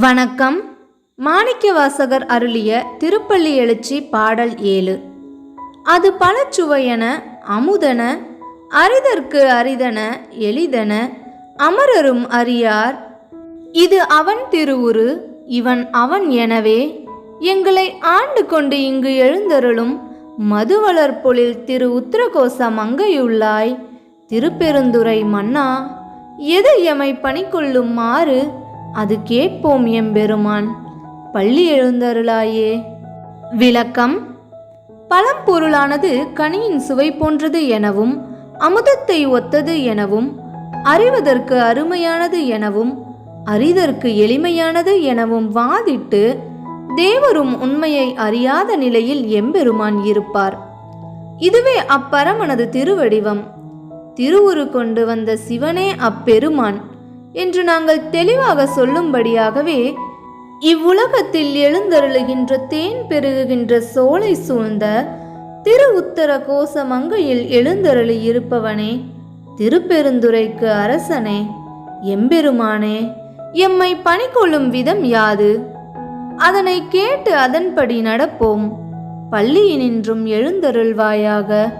வணக்கம். மாணிக்கவாசகர் அருளிய திருப்பள்ளி எழுச்சி பாடல் ஏழு. அது பலச்சுவையன அமுதன அரிதற்கு அரிதன எளிதன அமரரும் அறியார். இது அவன் திருவுரு இவன் அவன் எனவே எங்களை ஆண்டு கொண்டு இங்கு எழுந்தருளும் மதுவளர்பொழில் திரு உத்திரகோச மங்கையுள்ளாய். திருப்பெருந்துறை மன்னா எது எமை பணிக்கொள்ளும் மாறு அது கேட்போம் எம்பெருமான். பள்ளி எழுந்தருளாயே. விளக்கம். பழம்பொருளானது கனியின் சுவை போன்றது எனவும் அமுதத்தை ஒத்தது எனவும் அறிவதற்கு அருமையானது எனவும் அறிதற்கு எளிமையானது எனவும் வாதிட்டு தேவரும் உண்மையை அறியாத நிலையில் எம்பெருமான் இருப்பார். இதுவே அப்பரமனது திருவடிவம். திருவுரு கொண்டு வந்த சிவனே அப்பெருமான். என்று நாங்கள் தெளிவாக சொல்லும்படியாகவே இவ்வுலகத்தில் எழுந்தருளுகின்ற தேன் பெருகுகின்ற சோலை சூழ்ந்த திரு உத்தர கோச மங்கையில் எழுந்தருளி இருப்பவனே திருப்பெருந்துரைக்கு அரசனே எம்பெருமானே எம்மை பணிகொள்ளும் விதம் யாது? அதனை கேட்டு அதன்படி நடப்போம். பள்ளியினின்றும் எழுந்தருள்வாயாக.